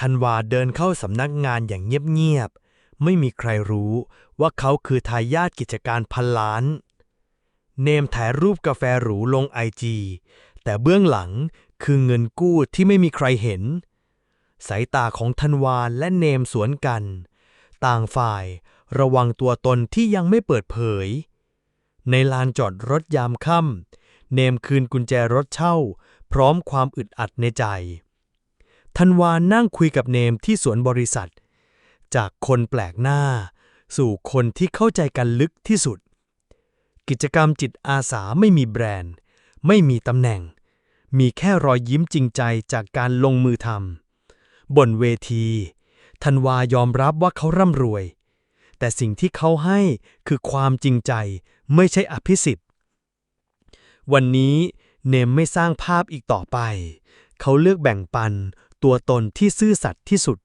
ธันวาเดินเข้าสำนักงานอย่างเงียบๆ ไม่มีใครรู้ว่าเขาคือทายาทกิจการพันล้าน เนมถ่ายรูปกาแฟหรูลงไอจีแต่เบื้องหลังคือเงินกู้ที่ไม่มีใครเห็น สายตาของธันวาและเนมสวนกัน ต่างฝ่ายระวังตัวตนที่ยังไม่เปิดเผย ในลานจอดรถยามค่ำเนมคืนกุญแจรถเช่า พร้อมความอึดอัดในใจ ธันวานั่งคุยกับเนมที่สวนบริษัท จากคนแปลกหน้า สู่คนที่เข้าใจกันลึกที่สุด กิจกรรมจิตอาสาไม่มีแบรนด์ ไม่มีตำแหน่ง มีแค่รอยยิ้มจริงใจจากการลงมือทำบนเวทีธันวายอมรับว่าเขาร่ำรวย แต่สิ่งที่เขาให้คือความจริงใจไม่ใช่อภิสิทธิ์ วันนี้เนมไม่สร้างภาพอีกต่อไป เขาเลือกแบ่งปัน ตัวตนที่ซื่อสัตย์ที่สุด